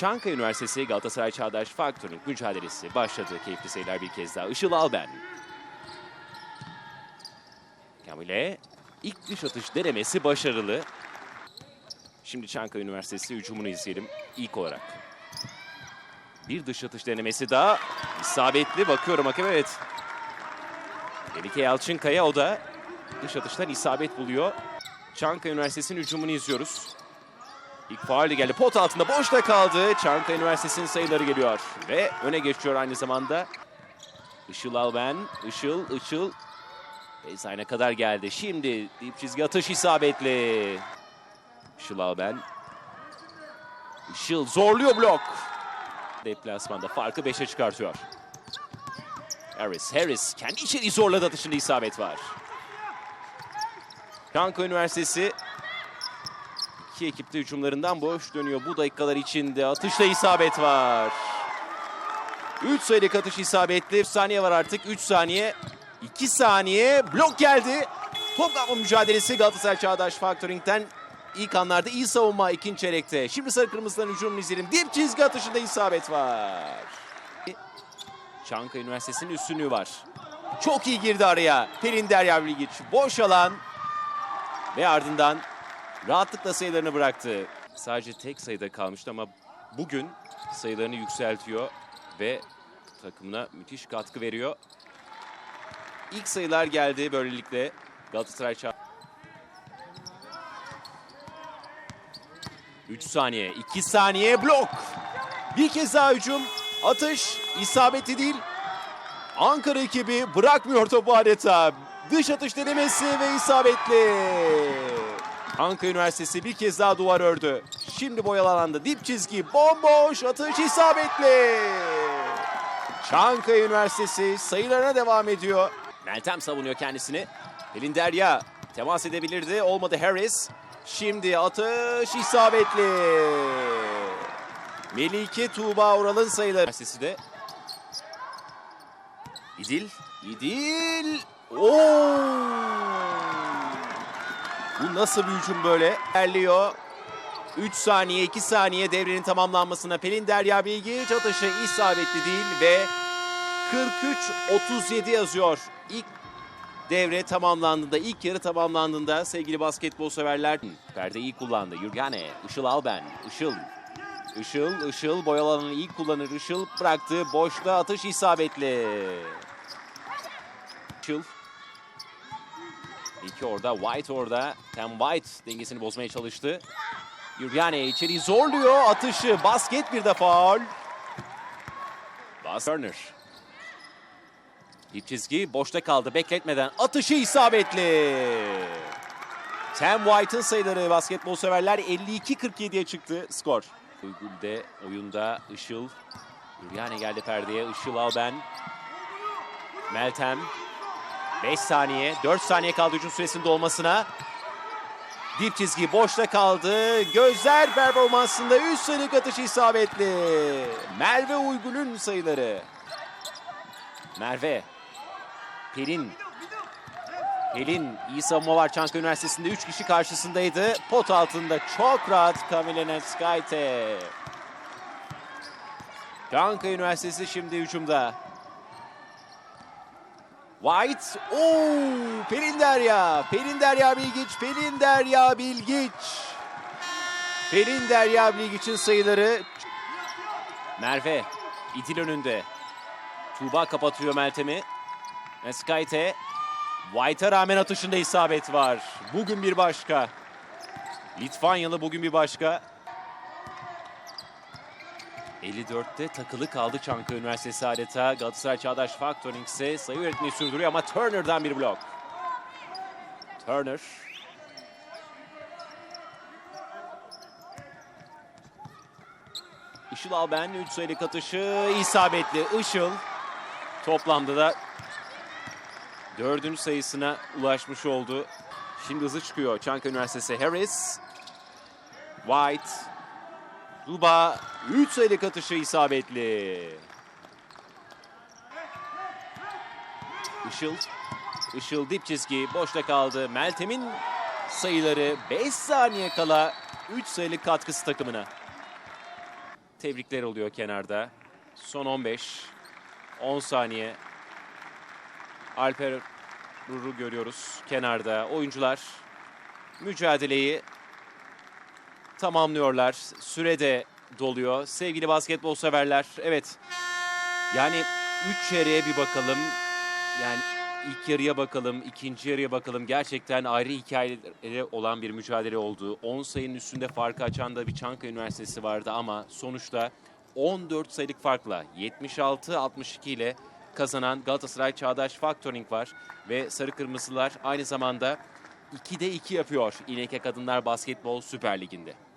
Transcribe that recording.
Çankaya Üniversitesi Galatasaray Çağdaş Faktörlük mücadelesi başladı. Keyifli sayılar bir kez daha. Işıl Alben. Kamile ilk dış atış denemesi başarılı. Şimdi Çankaya Üniversitesi hücumunu izleyelim ilk olarak. Bir dış atış denemesi daha isabetli. Bakıyorum hakem evet. Melike Yalçınkaya o da dış atıştan isabet buluyor. Çankaya Üniversitesi'nin hücumunu izliyoruz. İlk faal geldi. Pot altında boşta kaldı. Çankaya Üniversitesi'nin sayıları geliyor. Ve öne geçiyor aynı zamanda. Işıl Alben. Işıl, Işıl. Baseline'a kadar geldi. Şimdi dip çizgi atış isabetli. Işıl Alben. Işıl zorluyor blok. Deplasmanda farkı 5'e çıkartıyor. Harris, Harris kendi içeri zorladı atışında isabet var. Çankaya Üniversitesi iki ekipte hücumlarından boş dönüyor bu dakikalar içinde. Atışta isabet var. 3 sayılık atış isabetli. 3 saniye var artık. 3 saniye. 2 saniye. Blok geldi. Top kapma mücadelesi Galatasaray Çağdaş Faktöring'den ilk anlarda iyi savunma ikinci çeyrekte. Şimdi sarı kırmızıların hücumunu izleyelim. Dip çizgi atışında isabet var. Çankaya Üniversitesi'nin üstünlüğü var. Çok iyi girdi araya. Pelin Derya Bilgiç. Boş alan. Ve ardından rahatlıkla sayılarını bıraktı. Sadece tek sayıda kalmıştı ama bugün sayılarını yükseltiyor ve takımına müthiş katkı veriyor. İlk sayılar geldi böylelikle Galatasaray çağ... 3 saniye, 2 saniye blok. Bir kez daha hücum, atış, isabetli değil. Ankara ekibi bırakmıyor topu adeta. Dış atış denemesi ve isabetli. Ankara Üniversitesi bir kez daha duvar ördü. Şimdi boyalandı. Dip çizgi bomboş atış isabetli. Çankaya Üniversitesi sayılarına devam ediyor. Meltem savunuyor kendisini. Pelin Derya temas edebilirdi. Olmadı Harris. Şimdi atış isabetli. Melike Tuğba Ural'ın sayıları. Üniversitesi de İdil. İdil. Oo! Bu nasıl bir hücum böyle? İlerliyor. 3 saniye, 2 saniye devrenin tamamlanmasına Pelin Derya Bilgiç atışı isabetli değil ve 43-37 yazıyor. İlk devre tamamlandığında, ilk yarı tamamlandığında sevgili basketbol severler perdeyi iyi kullandı. Yurgane, Işıl Alben, Işıl, Işıl, Işıl boyalanını iyi kullanır. Işıl bıraktı. Boşta atış isabetli. Işıl. İki orada, White orada. Tam White dengesini bozmaya çalıştı. Yurgane içeri zorluyor atışı. Basket bir de faul. Bas Turner. Dip çizgi boşta kaldı bekletmeden atışı isabetli. Sam White'ın sayıları basketbol severler 52-47'ye çıktı skor. Uygul'de oyunda Işıl. Yurgane geldi perdeye. Işıl Alben. Meltem. 5 saniye, 4 saniye kaldı hücum süresinin dolmasına. Dip çizgi boşta kaldı. Gözler performansında 3 sayılık atışı isabetli. Merve Uygul'ün sayıları. Merve. Pelin. Pelin iyi savunma var Çankaya Üniversitesi'nde 3 kişi karşısındaydı. Pot altında çok rahat Kamilene Skyte. Çankaya Üniversitesi şimdi hücumda. White. Oo, Pelin Derya. Pelin Derya Bilgiç. Pelin Derya Bilgiç. Pelin Derya Bilgiç'in sayıları. Merve. İdil önünde. Tuğba kapatıyor Meltem'i. Meskayte. White'a rağmen atışında isabet var. Bugün bir başka. Litvanyalı bugün bir başka. 54'te takılı kaldı Çankaya Üniversitesi adeta. Galatasaray Çağdaş Faktöring ise sayı üretmeyi sürdürüyor ama Turner'dan bir blok. Turner. Işıl Alben 3 sayılık atışı isabetli. Işıl toplamda da dördüncü sayısına ulaşmış oldu. Şimdi hızı çıkıyor Çankaya Üniversitesi Harris. White. Duba 3 sayılık atışı isabetli. Işıl. Işıl dip çizgi boşta kaldı. Meltem'in sayıları 5 saniye kala 3 sayılık katkısı takımına. tebrikler oluyor kenarda. Son 15. 10 saniye. Alper Rur'u görüyoruz kenarda. Oyuncular mücadeleyi tamamlıyorlar. Sürede doluyor. Sevgili basketbol severler. Evet. Yani 3 çeyreğe bir bakalım. Yani ilk yarıya bakalım, ikinci yarıya bakalım. Gerçekten ayrı hikayeleri olan bir mücadele oldu. 10 sayının üstünde farkı açan da bir Çankaya Üniversitesi vardı ama sonuçta 14 sayılık farkla 76-62 ile kazanan Galatasaray Çağdaş Factoring var. Ve Sarı Kırmızılar aynı zamanda 2'de 2 yapıyor İneke Kadınlar Basketbol Süper Ligi'nde.